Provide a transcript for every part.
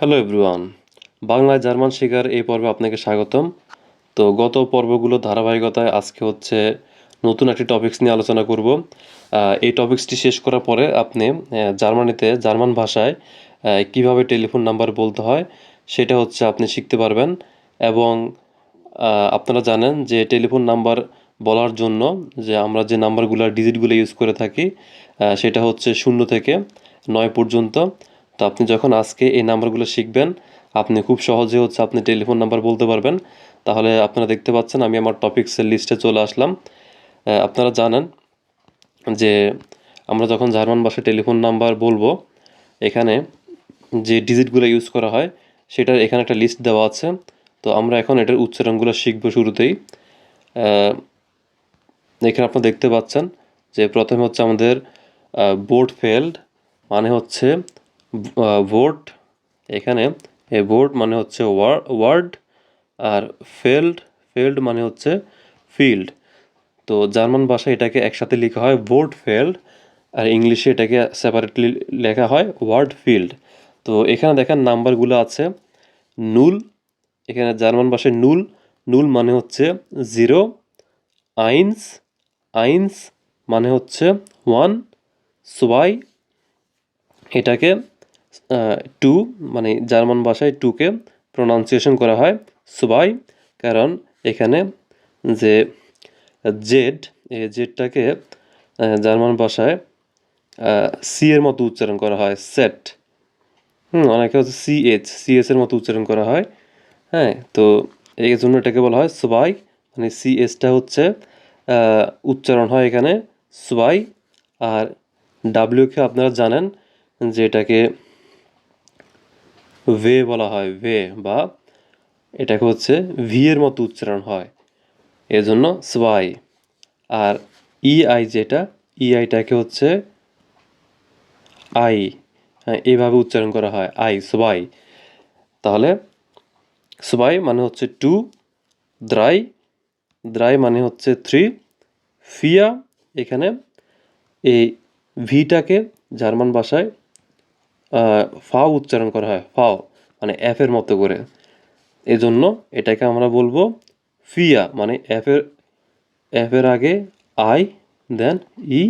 Hello everyone বাংলায় German শেখার এই পর্বে আপনাকে স্বাগতম। তো গত পর্বগুলো ধারাবাহিকতায় আজকে হচ্ছে নতুন একটি টপিকস নিয়ে আলোচনা করব। এই টপিকসটি শেষ করার পরে আপনি জার্মানিতে, জার্মান ভাষায় কীভাবে টেলিফোন নাম্বার বলতে হয় সেটা হচ্ছে আপনি শিখতে পারবেন এবং আপনারা জানেন যে টেলিফোন নাম্বার বলার জন্য যে আমরা যে নাম্বারগুলো ডিজিটগুলো ইউজ করে থাকি সেটা হচ্ছে শূন্য থেকে নয় পর্যন্ত। তো আপনি যখন আজকে এই নাম্বারগুলো শিখবেন, আপনি খুব সহজে হচ্ছে আপনি টেলিফোন নাম্বার বলতে পারবেন। তাহলে আপনারা দেখতে পাচ্ছেন আমি আমার টপিক্সের লিস্টে চলে আসলাম। আপনারা জানেন যে আমরা যখন জার্মান ভাষায় টেলিফোন নাম্বার বলব, এখানে যে ডিজিটগুলো ইউজ করা হয়, সেটার এখানে একটা লিস্ট দেওয়া আছে। তো আমরা এখন এটার উচ্চারণগুলো শিখব শুরুতেই। এখানে আপনারা দেখতে পাচ্ছেন যে প্রথমে হচ্ছে আমাদের বোর্ড ফেল্ড মানে হচ্ছে ভোট এখানে এ বোর্ড মানে হচ্ছে ওয়ার্ড আর ফেল্ড ফেল্ড মানে হচ্ছে ফিল্ড তো জার্মান ভাষায় এটাকে একসাথে লেখা হয় ভোট ফেল্ড আর ইংলিশে এটাকে সেপারেটলি লেখা হয় ওয়ার্ড ফিল্ড তো এখানে দেখেন নাম্বারগুলো আছে নুল এখানে জার্মান ভাষায় নুল নুল মানে হচ্ছে জিরো আইনস আইনস মানে হচ্ছে ওয়ান সোয়াই এটাকে টু মানে জার্মান ভাষায় টুকে প্রনাউন্সিয়েশন করা হয়, সুবাই। কারণ এখানে যে জেড, এই জেডটাকে জার্মান ভাষায় সি এর মতো উচ্চারণ করা হয় সেট হুম, অনেকে হচ্ছে সি এইচ সি এস এর মতো উচ্চারণ করা হয়। হ্যাঁ তো এই জন্য এটাকে বলা হয় সুবাই। মানে সি এসটা হচ্ছে উচ্চারণ হয় এখানে, সুবাই। আর ডাব্লিউকে আপনারা জানেন যে এটাকে ভে বলা হয় ভে বা এটাকে হচ্ছে ভি এর মতো উচ্চারণ হয়। এজন্য সোয়াই আর ই আই যেটা ই আইটাকে হচ্ছে আই হ্যাঁ এইভাবে উচ্চারণ করা হয় আই সোয়াই তাহলে সোয়াই মানে হচ্ছে টু দ্রাই। দ্রাই মানে হচ্ছে থ্রি ফিয়া এখানে এই ভিটাকে জার্মান ভাষায় ফাও উচ্চারণ করা হয়, ফাও। মানে এর মতো করে। এজন্য এটাকে আমরা বলব ফিয়া মানে এফ এর আগে আই দেন ই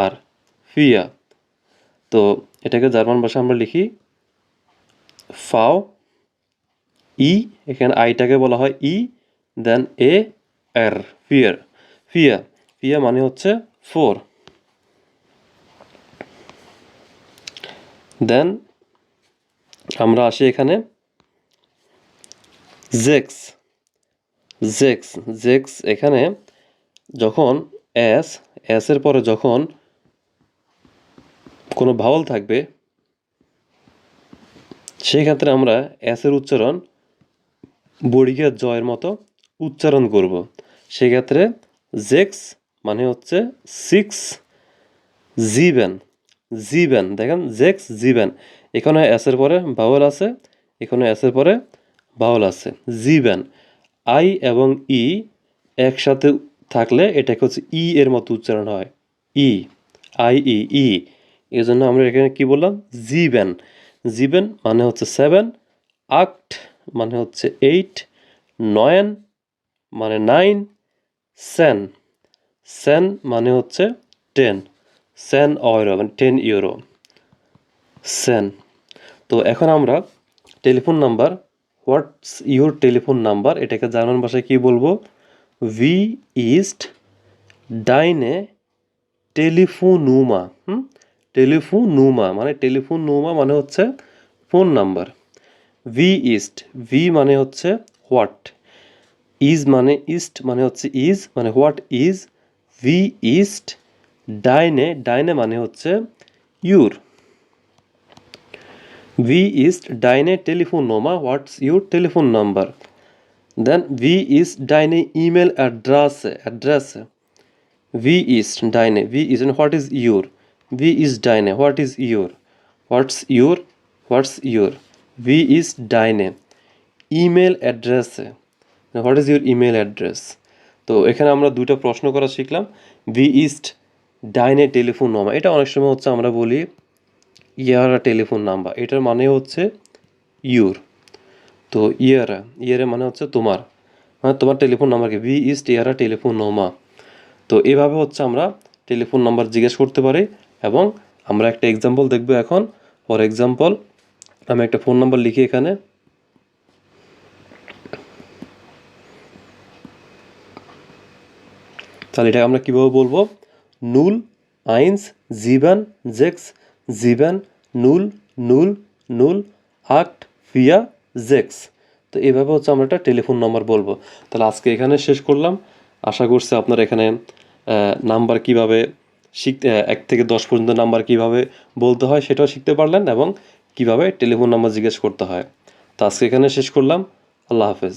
আর ফিয়া। তো এটাকে জার্মান ভাষায় আমরা লিখি ফাও, ই, এখানে আইটাকে বলা হয় ই দেন এ আর ফিয়ার। ফিয়া ফিয়া মানে হচ্ছে ফোর। দেন আমরা আসি এখানে। জেক্স জেক্স জেক্স এখানে যখন এস এর পরে যখন কোনো ভাওয়াল থাকবে, সেই ক্ষেত্রে আমরা এর উচ্চারণ বড়িকে জয়ের মতো উচ্চারণ করব। সেক্ষেত্রে জেক্স মানে হচ্ছে সিক্স জিবেন জিবেন, দেখেন, জেক্স জিবেন। এখানে এসের পরে বাউল আছে, এখানে এসের পরে বাউল আছে, জিবেন। আই এবং ই একসাথে থাকলে এটাকে হচ্ছে ই এর মতো উচ্চারণ হয়। ই আই ই ই এই জন্য আমরা এখানে কি বললাম? জিবেন। জিবেন মানে হচ্ছে সেভেন আক্ট মানে হচ্ছে এইট নয়ন মানে নাইন সেন সেন মানে হচ্ছে টেন সেন ইউরো মানে টেন ইউরো সেন তো এখন আমরা telephone number what's your telephone number এটাকে জার্মান ভাষায় কী বলব? ভি ইস্ট ডাইনে টেলিফোনুমা হুম? টেলিফোনুমা মানে টেলিফোনুমা মানে হচ্ছে ফোন নাম্বার ভি ইস্ট ভি মানে হচ্ছে হোয়াট ইজ মানে ইস্ট মানে হচ্ছে ইজ মানে হোয়াট ইজ ভি ইস্ট ডাইনে ডাইনে মানে হচ্ছে ইউর। ভি ইস্ট ডাইনে telephone নোমা what's your telephone number then V ইস্ট ডাইনে ইমেল অ্যাড্রেস অ্যাড্রেস ভি ইস্ট ডাইনে ভি ইজ হোয়াট ইজ ইউর ভি ইজ ডাইনে what is your what's your what's your V ইজ ডাইনে। ইমেল অ্যাড্রেসে what is your email address তো এখানে আমরা দুটো প্রশ্ন করা শিখলাম। ভি ইস্ট ডাইনে টেলিফোন নাম্বার। এটা অনেক সময় হচ্ছে আমরা বলি ইয়ারা টেলিফোন নাম্বার। এটার মানে হচ্ছে ইউর তো ইয়ারা ইয়ারে মানে হচ্ছে তোমার। মানে তোমার টেলিফোন নাম্বার নাম্বারকে ভি ইস্ট ইয়ারা টেলিফোন নোমা তো এভাবে হচ্ছে আমরা টেলিফোন নাম্বার জিজ্ঞেস করতে পারি এবং আমরা একটা এক্সাম্পল দেখব এখন। ফর এক্সাম্পল আমি একটা ফোন নাম্বার লিখি এখানে। তাহলে এটা আমরা কীভাবে বলব? নুল, আইন্স, জিবান, জেক্স, জিবান, নুল নুল নুল আট ফিয়া, জেক্স। তো এইভাবে হচ্ছে আমরা একটা টেলিফোন নাম্বার বলব। তাহলে আজকে এখানে শেষ করলাম। আশা করছি আপনারা এখানে নাম্বার কীভাবে শিখতে এক থেকে দশ পর্যন্ত নাম্বার কীভাবে বলতে হয় সেটাও শিখতে পারলেন এবং কীভাবে টেলিফোন নাম্বার জিজ্ঞেস করতে হয়। তো আজকে এখানে শেষ করলাম। আল্লাহ হাফেজ।